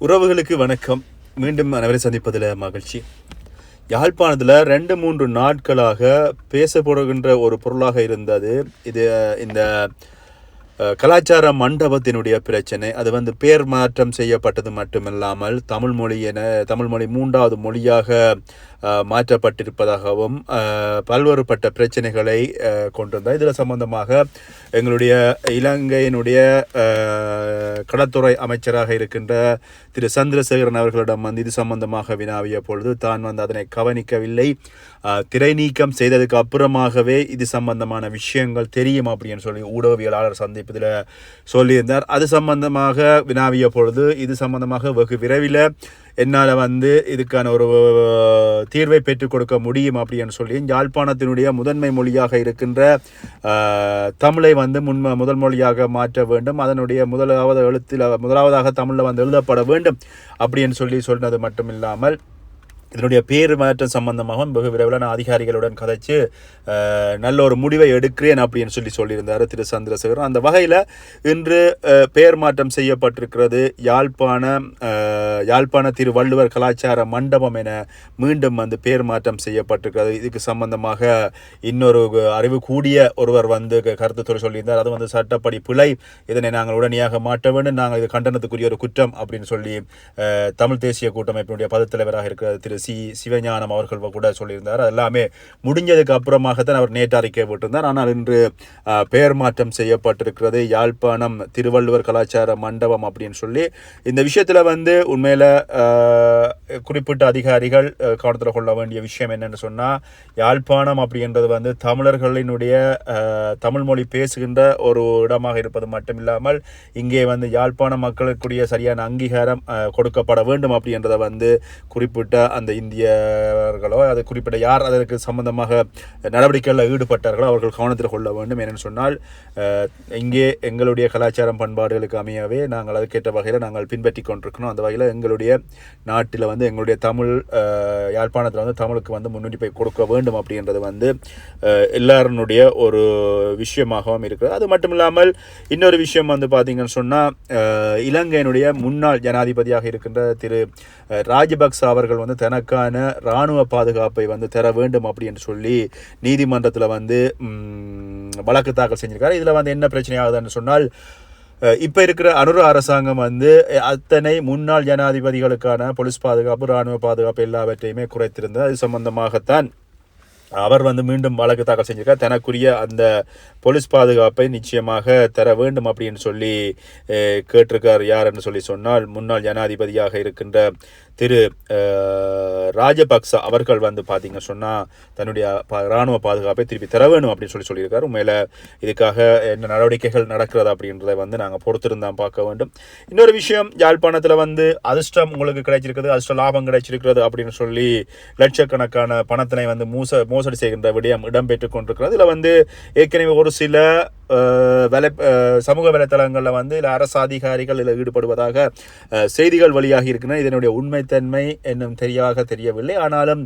உறவுகளுக்கு வணக்கம். மீண்டும் அனைவரை சந்திப்பதில் மகிழ்ச்சி. யாழ்ப்பாணத்தில் ரெண்டு மூன்று நாட்களாக பேசப்படுகின்ற ஒரு பொருளாக இருந்தது. இது இந்த கலாச்சார மண்டபத்தினுடைய பிரச்சனை அது வந்து பேர் மாற்றம் செய்யப்பட்டது மட்டுமில்லாமல் தமிழ் மொழி என தமிழ் மொழி மூன்றாவது மொழியாக மாற்றப்பட்டிருப்பதாகவும் பல்வேறுபட்ட பிரச்சனைகளை கொண்டிருந்தார். இதில் சம்பந்தமாக எங்களுடைய இலங்கையினுடைய கடத்துறை அமைச்சராக இருக்கின்ற திரு சந்திரசேகரன் அவர்களிடம் வந்து இது சம்பந்தமாக வினாவிய பொழுது தான் வந்து அதனை கவனிக்கவில்லை. திரை நீக்கம் செய்ததுக்கு அப்புறமாகவே இது சம்பந்தமான விஷயங்கள் தெரியும் அப்படின்னு சொல்லி ஊடகவியலாளர் சந்திப்பதில் சொல்லியிருந்தார். அது சம்பந்தமாக வினாவிய பொழுது இது சம்பந்தமாக வெகு விரைவில் என்னால் வந்து இதுக்கான ஒரு தீர்வை பெற்றுக் கொடுக்க முடியும் அப்படின்னு சொல்லி யாழ்ப்பாணத்தினுடைய முதன்மை மொழியாக இருக்கின்ற தமிழை வந்து முன் முதல் மொழியாக மாற்ற வேண்டும். அதனுடைய முதலாவது எழுத்தில் முதலாவதாக தமிழில் வந்து எழுதப்பட வேண்டும் அப்படின்னு சொல்லி சொன்னது மட்டும் இல்லாமல் இதனுடைய பேர் மாற்றம் சம்பந்தமாக வெகு விரைவில் நான் அதிகாரிகளுடன் கதைச்சு நல்ல ஒரு முடிவை எடுக்கிறேன் அப்படின்னு சொல்லி சொல்லியிருந்தார் திரு சந்திரசேகரன். அந்த வகையில் இன்று பெயர் மாற்றம் செய்யப்பட்டிருக்கிறது. யாழ்ப்பாண யாழ்ப்பாண திருவள்ளுவர் கலாச்சார மண்டபம் என மீண்டும் வந்து பேர் மாற்றம் செய்யப்பட்டிருக்கிறது. இதுக்கு சம்பந்தமாக இன்னொரு அறிவு கூடிய ஒருவர் வந்து க- கருத்து துறை சொல்லியிருந்தார். அது வந்து சட்டப்படி பிழை. இதனை நாங்கள் உடனடியாக மாற்ற வேண்டும். நாங்கள் இது கண்டனத்துக்குரிய ஒரு குற்றம் அப்படின்னு சொல்லி தமிழ் தேசிய கூட்டமைப்பினுடைய பதத்தலைவராக இருக்கிற திரு சி சிவஞானம் அவர்கள் கூட சொல்லியிருந்தார். எல்லாமே முடிஞ்சதுக்கு அப்புறமாகத்தான் அவர் நேற்று அறிக்கை போட்டிருந்தார். ஆனால் இன்று பெயர் மாற்றம் செய்யப்பட்டிருக்கிறது. யாழ்ப்பாணம் திருவள்ளுவர் கலாச்சார மண்டபம் அப்படின்னு சொல்லி இந்த விஷயத்தில் வந்து உண்மையில் குறிப்பிட்ட அதிகாரிகள் கவனத்தில் கொள்ள வேண்டிய விஷயம் என்னென்னு சொன்னால் யாழ்ப்பாணம் அப்படின்றது வந்து தமிழர்களினுடைய தமிழ் மொழி பேசுகின்ற ஒரு இடமாக இருப்பது மட்டும் இல்லாமல் இங்கே வந்து யாழ்ப்பாண மக்களுக்குரிய சரியான அங்கீகாரம் கொடுக்கப்பட வேண்டும் அப்படின்றத வந்து குறிப்பிட்ட அந்த இந்தியர்களோ அது குறிப்பிட்ட யார் அதற்கு சம்பந்தமாக நடவடிக்கைகளில் ஈடுபட்டார்களோ அவர்கள் கவனத்தில் கொள்ள வேண்டும் என்னென்னு சொன்னால் இங்கே எங்களுடைய கலாச்சாரம் பண்பாடுகளுக்கு அமையவே நாங்கள் அதுக்கேற்ற வகையில் நாங்கள் பின்பற்றி கொண்டிருக்கணும். அந்த வகையில் எங்களுடைய நாட்டில் வந்து எங்களுடைய தமிழ் யாழ்ப்பாணத்தில் வந்து தமிழுக்கு வந்து முன்னுரிமை கொடுக்க வேண்டும் அப்படின்றது வந்து எல்லாருடைய ஒரு விஷயமாகவும் இருக்குது அது மட்டும் இல்லாமல் இன்னொரு விஷயம் வந்து பார்த்தீங்கன்னு சொன்னால் இலங்கையினுடைய முன்னாள் ஜனாதிபதியாக இருக்கின்ற திரு ராஜபக்ச அவர்கள் வந்து தனக்கான இராணுவ பாதுகாப்பை வந்து தர வேண்டும் அப்படின்னு சொல்லி நீதிமன்றத்தில் வந்து வழக்கு தாக்கல் செஞ்சிருக்காரு. இதில் வந்து என்ன பிரச்சனை ஆகுதுன்னு சொன்னால் இப்போ இருக்கிற அனுர அரசாங்கம் வந்து அத்தனை முன்னாள் ஜனாதிபதிகளுக்கான போலீஸ் பாதுகாப்பு இராணுவ பாதுகாப்பு எல்லாவற்றையுமே குறைத்திருந்தது. அது சம்பந்தமாகத்தான் அவர் வந்து மீண்டும் வழக்கு தாக்கல் செஞ்சிருக்கார். தனக்குரிய அந்த போலீஸ் பாதுகாப்பை நிச்சயமாக தர வேண்டும் அப்படின்னு சொல்லி கேட்டிருக்கார். யார் என்று சொல்லி சொன்னால் முன்னாள் ஜனாதிபதியாக இருக்கின்ற திரு ராஜபக்ச அவர்கள் வந்து பார்த்தீங்க சொன்னால் தன்னுடைய இராணுவ பாதுகாப்பை திருப்பி தர வேணும் அப்படின்னு சொல்லி சொல்லியிருக்காரு. உண்மையில் இதுக்காக என்ன நடவடிக்கைகள் நடக்கிறது அப்படின்றத வந்து நாங்கள் பொறுத்திருந்தான் பார்க்க வேண்டும். இன்னொரு விஷயம் யாழ்ப்பாணத்தில் வந்து அதிர்ஷ்டம் உங்களுக்கு கிடைச்சிருக்குது அதிர்ஷ்ட லாபம் கிடைச்சிருக்கிறது அப்படின்னு சொல்லி லட்சக்கணக்கான பணத்தினை வந்து மூச மோசடி செய்கின்ற விடயம் இடம்பெற்றுக் கொண்டிருக்கிறது. இதில் வந்து ஏற்கனவே ஒரு சில வலை சமூக வலைத்தளங்களில் வந்து இல்லை அரசு அதிகாரிகள் இதில் ஈடுபடுவதாக செய்திகள் வெளியாகி இருக்கின்றன இதனுடைய உண்மைத்தன்மை இன்னும் தெரியாக தெரியவில்லை. ஆனாலும்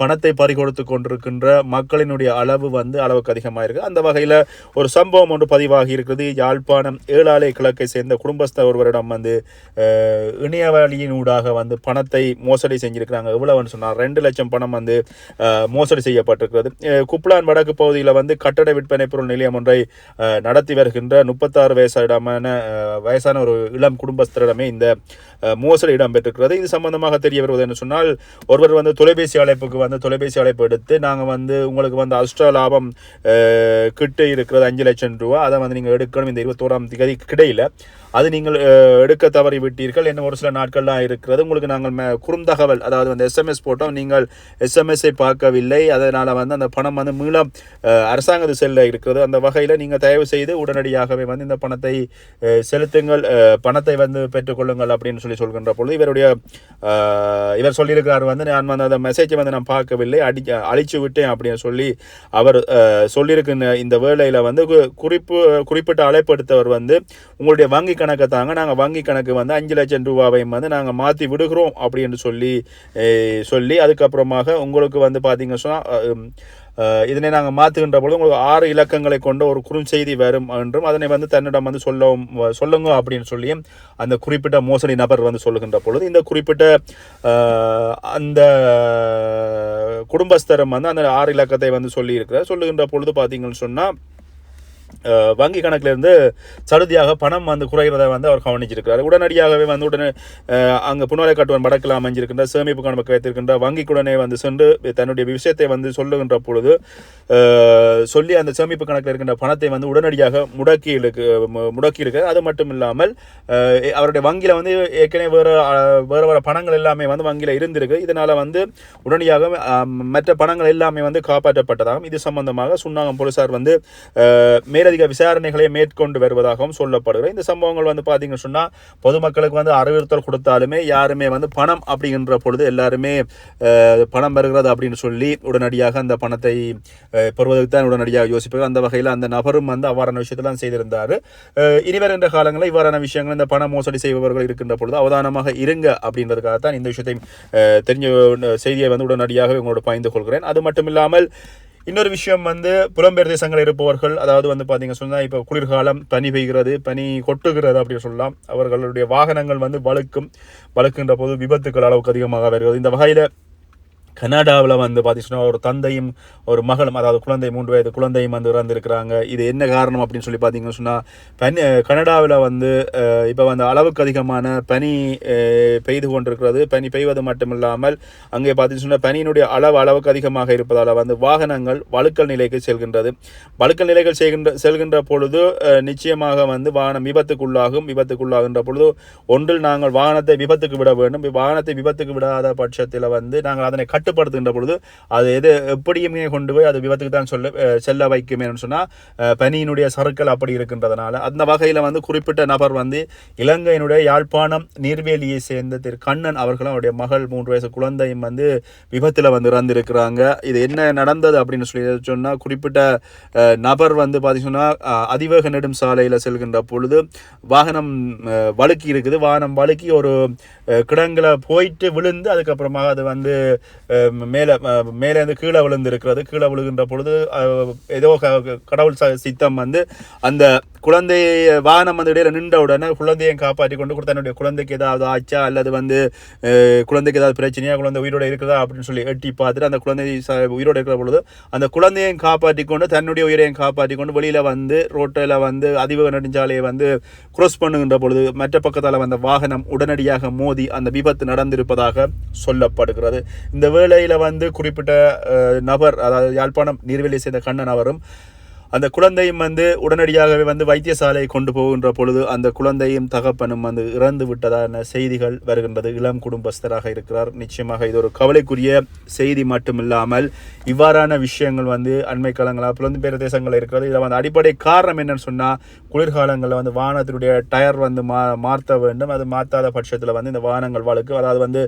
பணத்தை பறிகொடுத்து கொண்டிருக்கின்ற மக்களினுடைய அளவு வந்து அளவுக்கு அதிகமாக இருக்குது அந்த வகையில் ஒரு சம்பவம் ஒன்று பதிவாகி இருக்கிறது யாழ்ப்பாணம் ஏழாலை கிழக்கை சேர்ந்த குடும்பஸ்த ஒருவரிடம் வந்து இணையவழியினூடாக வந்து பணத்தை மோசடி செஞ்சிருக்கிறாங்க. எவ்வளவுன்னு சொன்னால் ரெண்டு லட்சம் பணம் வந்து மோசடி செய்யப்பட்டிருக்கிறது. அஹ், குப்லான் வடக்கு பகுதியில் வந்து கட்டட விற்பனை பொருள் நிலையம் ஒன்றை நடத்தி வருகின்ற முப்பத்தாறு வயசான வயசான ஒரு இளம் குடும்பஸ்தரிடமே இந்த மோசடி இடம்பெற்றிருக்கிறது. இது சம்பந்தமாக தெரிய வருவது என்ன சொன்னால் ஒருவர் வந்து தொலைபேசி அழைப்புக்கு வந்து தொலைபேசி அழைப்பு எடுத்து நாங்கள் வந்து உங்களுக்கு வந்து அஷ்ட லாபம் கிட்ட இருக்கிறது அஞ்சு லட்சம் ரூபா அதை வந்து நீங்கள் எடுக்கணும் இந்த இருபத்தோராம் தேதி கிடையில அது நீங்கள் எடுக்க தவறி விட்டீர்கள். இன்னும் ஒரு சில நாட்கள்லாம் இருக்கிறது. உங்களுக்கு நாங்கள் மே- குறுந்தகவல் அதாவது வந்து எஸ்எம்எஸ் போட்டோம். நீங்கள் எஸ்எம்எஸ்ஐ பார்க்கவில்லை. அதனால் வந்து அந்த பணம் வந்து மீளம் அரசாங்கத்து செல்ல இருக்கிறது. அந்த வகையில் நீங்கள் தயவு செய்து உடனடியாகவே வந்து இந்த பணத்தை செலுத்துங்கள். பணத்தை வந்து பெற்றுக்கொள்ளுங்கள் அப்படின்னு சொல்லி சொல்கின்ற பொழுது இவருடைய இவர் சொல்லியிருக்கிறார் வந்து நான் வந்து அந்த மெசேஜை வந்து நான் பார்க்கவில்லை. அடி அழிச்சு விட்டேன் அப்படின்னு சொல்லி அவர் அஹ், சொல்லியிருக்கிற இந்த வேலையில் வந்து கு- குறிப்பு குறிப்பிட்ட அழைப்பு எடுத்தவர் வந்து உங்களுடைய வங்கி கணக்கை தாங்க நாங்கள் வங்கி கணக்கு வந்து அஞ்சு லட்சம் ரூபாவையும் வந்து நாங்கள் மாற்றி விடுகிறோம் அப்படின்னு சொல்லி சொல்லி அதுக்கப்புறமாக உங்களுக்கு வந்து பார்த்தீங்க சொன்னால் இதனை நாங்கள் மாற்றுகின்ற பொழுது உங்களுக்கு ஆறு இலக்கங்களை கொண்ட ஒரு குறுஞ்செய்தி வரும் என்றும் அதனை வந்து தன்னிடம் வந்து சொல்லவும் சொல்லுங்க அப்படின்னு சொல்லியும் அந்த குறிப்பிட்ட மோசடி நபர் வந்து சொல்லுகின்ற பொழுது இந்த குறிப்பிட்ட அந்த குடும்பஸ்தரம் வந்து அந்த ஆறு இலக்கத்தை வந்து சொல்லியிருக்கிறார். சொல்லுகின்ற பொழுது பார்த்தீங்கன்னு சொன்னால் வங்கி கணக்கிலிருந்து சடுதியாக பணம் வந்து குறைகிறத வந்து அவர் கவனிச்சிருக்கிறார். உடனடியாகவே வந்து உடனே அங்கே புனரை கட்டுவன் வடக்கில் அமைஞ்சிருக்கின்ற சேமிப்பு கணக்கு வைத்திருக்கின்ற வங்கிக்குடனே வந்து சென்று தன்னுடைய விஷயத்தை வந்து சொல்லுகின்ற பொழுது சொல்லி அந்த சேமிப்பு கணக்கில் இருக்கின்ற பணத்தை வந்து உடனடியாக முடக்கி இருக்கு முடக்கி இருக்கு அது மட்டும் இல்லாமல் அவருடைய வங்கியில் வந்து ஏற்கனவே வேறு வேறு வேறு பணங்கள் எல்லாமே வந்து வங்கியில் இருந்திருக்கு. இதனால் வந்து உடனடியாக மற்ற பணங்கள் எல்லாமே வந்து காப்பாற்றப்பட்டதாகவும் இது சம்பந்தமாக சுன்னாகம் போலீஸார் வந்து மே மேலதிக விசாரணைகளை மேற்கொண்டு வருவதாகவும் சொல்லப்படுகிறது. இந்த சம்பவங்கள் வந்து பார்த்தீங்கன்னு சொன்னால் பொதுமக்களுக்கு வந்து அறிவுறுத்தல் கொடுத்தாலுமே யாருமே வந்து பணம் அப்படிங்கிற பொழுது எல்லாருமே பணம் வருகிறது அப்படின்னு சொல்லி உடனடியாக அந்த பணத்தை பெறுவதற்கு தான் உடனடியாக யோசிப்பாங்க அந்த வகையில் அந்த நபரும் வந்து அவ்வாறான விஷயத்தெல்லாம் செய்திருந்தார். அஹ், இனி வருகின்ற காலங்களில் இவ்வாறான விஷயங்கள் இந்த பண மோசடி செய்பவர்கள் இருக்கின்ற பொழுது அவதானமாக இருங்க அப்படின்றதுக்காக தான் இந்த விஷயத்தை தெரிஞ்ச செய்தியை வந்து உடனடியாக உங்களோட பகிர்ந்து கொள்கிறேன். அது மட்டும் இல்லாமல் இன்னொரு விஷயம் வந்து புலம்பெயர் தேசங்கள் இருப்பவர்கள் அதாவது வந்து பார்த்தீங்க சொன்னால் இப்போ குளிர்காலம் பனி பெய்கிறது பனி கொட்டுகிறது அப்படின்னு சொல்லலாம். அவர்களுடைய வாகனங்கள் வந்து வழுக்கும் வழுக்கின்ற போது விபத்துக்கள் அளவுக்கு அதிகமாக வருகிறது. இந்த வகையில் கனடாவில் வந்து பார்த்தீங்கன்னா ஒரு தந்தையும் ஒரு மகளும் அதாவது குழந்தை மூன்று வயது குழந்தையும் வந்து இறந்துருக்கிறாங்க. இது என்ன காரணம் அப்படின்னு சொல்லி பார்த்தீங்கன்னு சொன்னால் பனி கனடாவில் வந்து இப்போ வந்து அளவுக்கு அதிகமான பனி பெய்து கொண்டிருக்கிறது. பனி பெய்வது மட்டும் இல்லாமல் அங்கே பார்த்தீங்கன்னு சொன்னால் பனியினுடைய அளவு அளவுக்கு அதிகமாக இருப்பதால் வந்து வாகனங்கள் வழுக்கல் நிலைக்கு செல்கின்றது. வழுக்கல் நிலைகள் செய்கின்ற செல்கின்ற பொழுது நிச்சயமாக வந்து வாகனம் விபத்துக்குள்ளாகும். விபத்துக்குள்ளாகின்ற பொழுது ஒன்றில் நாங்கள் வாகனத்தை விபத்துக்கு விட வேண்டும். வாகனத்தை விபத்துக்கு விடாத பட்சத்தில் வந்து நாங்கள் அதனை கட்டுப்படுத்துகின்ற பொழுது அது எது எப்படியுமே கொண்டு போய் அது விபத்துக்கு தான் சொல்ல செல்ல வைக்குமே சொன்னால் பனியினுடைய சறுக்கல் அப்படி இருக்கின்றதுனால அந்த வகையில் வந்து குறிப்பிட்ட நபர் வந்து இலங்கையினுடைய யாழ்ப்பாணம் நீர்வேலியை சேர்ந்த திரு கண்ணன் அவர்களும் அவருடைய மகள் மூன்று வயசு குழந்தையும் வந்து விபத்தில் வந்து இறந்திருக்கிறாங்க. இது என்ன நடந்தது அப்படின்னு சொல்லி சொன்னால் குறிப்பிட்ட நபர் வந்து பார்த்தீங்கன்னா அதிவேக நெடும் சாலையில் செல்கின்ற பொழுது வாகனம் வழுக்கி இருக்குது. வாகனம் வழுக்கி ஒரு கிடங்கில் கிடங்குல போயிட்டு விழுந்து அதுக்கப்புறமா அது வந்து மேலே மேலேருந்து கீழே விழுந்து இருக்கிறது கீழே விழுகின்ற பொழுது ஏதோ க- கடவுள் ச- சித்தம் வந்து அந்த குழந்தையை வாகனம் வந்து இடையில நின்ற உடனே குழந்தையை காப்பாற்றி கொண்டு தன்னுடைய குழந்தைக்கு ஏதாவது ஆச்சா அல்லது வந்து குழந்தைக்கு ஏதாவது பிரச்சனையா குழந்தை உயிரோட இருக்கிறதா அப்படின்னு சொல்லி எட்டி பார்த்துட்டு அந்த குழந்தை ச- உயிரோட இருக்கிற பொழுது அந்த குழந்தையையும் காப்பாற்றி கொண்டு தன்னுடைய உயிரையும் காப்பாற்றி கொண்டு வெளியில் வந்து ரோட்டில் வந்து அதிவேக நெடுஞ்சாலையை வந்து க்ரோஸ் பண்ணுகின்ற பொழுது மற்ற பக்கத்தால் வந்த வாகனம் உடனடியாக மோதி அந்த விபத்து நடந்திருப்பதாக சொல்லப்படுகிறது இந்த வேளையில் வந்து குறிப்பிட்ட நபர் அதாவது யாழ்ப்பாணம் நீர்வெளியை சேர்ந்த கண்ணன் அவரும் அந்த குழந்தையும் வந்து உடனடியாகவே வந்து வைத்தியசாலையை கொண்டு போகின்ற பொழுது அந்த குழந்தையும் தகப்பனும் வந்து இறந்து விட்டதான செய்திகள் வருகின்றது. இளம் குடும்பஸ்தராக இருக்கிறார். நிச்சயமாக இது ஒரு கவலைக்குரிய செய்தி மட்டுமில்லாமல் இவ்வாறான விஷயங்கள் வந்து அண்மை காலங்களாக புலம்பெயர் பிரதேசங்களில் இருக்கிறது. இதில் வந்து அடிப்படை காரணம் என்னன்னு சொன்னால் குளிர்காலங்களில் வந்து வாகனத்தினுடைய டயர் வந்து மா மாற்ற வேண்டும். அது மாற்றாத பட்சத்தில் வந்து இந்த வாகனங்கள் வாழ்க்கை அதாவது வந்து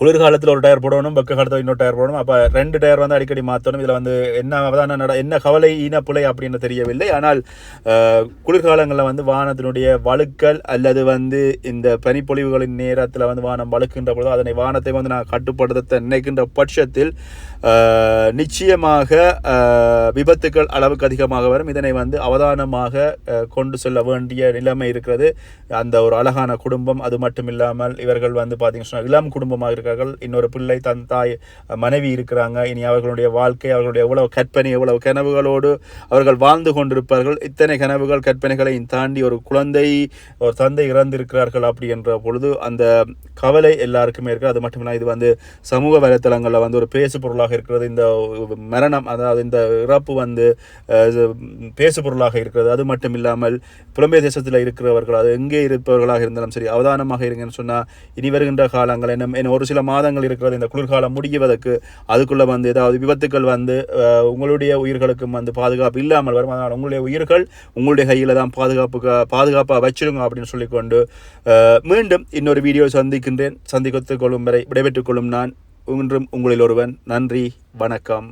குளிர்காலத்தில் ஒரு டயர் போடணும் வெக்க காலத்தில் இன்னொரு டயர் போடணும். அப்போ ரெண்டு டயர் வந்து அடிக்கடி மாற்றணும் இதில் வந்து என்ன அவதான நட என்ன கவலை ஈனப்புலை அப்படின்னு தெரியவில்லை. ஆனால் குளிர்காலங்களில் வந்து வானத்தினுடைய வழுக்கல் அல்லது வந்து இந்த பனிப்பொழிவுகளின் நேரத்தில் வந்து வானம் வழுக்கின்ற பொழுது அதனை வானத்தை வந்து நான் கட்டுப்படுத்த நினைக்கின்ற பட்சத்தில் நிச்சயமாக விபத்துக்கள் அளவுக்கு அதிகமாக வரும். இதனை வந்து அவதானமாக கொண்டு செல்ல வேண்டிய நிலைமை இருக்கிறது. அந்த ஒரு அழகான குடும்பம் அது மட்டும் இல்லாமல் இவர்கள் வந்து பார்த்தீங்கன்னா இளம் குடும்பமாக இருக்கிறார்கள் இன்னொரு பிள்ளை தன் தாய் மனைவி இருக்கிறாங்க. இனி அவர்களுடைய வாழ்க்கை அவர்களுடைய எவ்வளவு கற்பனை எவ்வளவு கனவுகளோடு அவர்கள் வாழ்ந்து கொண்டிருப்பார்கள். இத்தனை கனவுகள் கற்பனைகளையும் தாண்டி ஒரு குழந்தை ஒரு தந்தை இறந்திருக்கிறார்கள் அப்படி என்ற பொழுது அந்த கவலை எல்லாருக்குமே இருக்கு. அது மட்டும் இது வந்து சமூக வலைத்தளங்களில் வந்து ஒரு பேசு பொருளாக இருக்கிறது. இந்த மரணம் அதாவது இந்த இறப்பு வந்து பேசு பொருளாக இருக்கிறது. அது மட்டும் இல்லாமல் புலம்பெயர் தேசத்தில் இருக்கிறவர்கள் அது எங்கே இருப்பவர்களாக இருந்தாலும் சரி அவதானமாக இருங்கன்னு சொன்னால் இனி வருகின்ற காலங்கள் என்ன ஒரு சில சில மாதங்கள் இருக்கிறது. இந்த குளிர்காலம் முடிவதற்கு அதுக்குள்ளே வந்து ஏதாவது விபத்துக்கள் வந்து உங்களுடைய உயிர்களுக்கும் வந்து பாதுகாப்பு இல்லாமல் வரும் அதனால் உங்களுடைய உயிர்கள் உங்களுடைய கையில் தான் பாதுகாப்பு பாதுகாப்பாக வச்சிருங்க அப்படின்னு சொல்லிக்கொண்டு மீண்டும் இன்னொரு வீடியோ சந்திக்கின்றேன். சந்தித்துக் கொள்ளும் வரை விடைபெற்றுக் கொள்ளும் நான் இன்றும் உங்களில் ஒருவன். நன்றி வணக்கம்.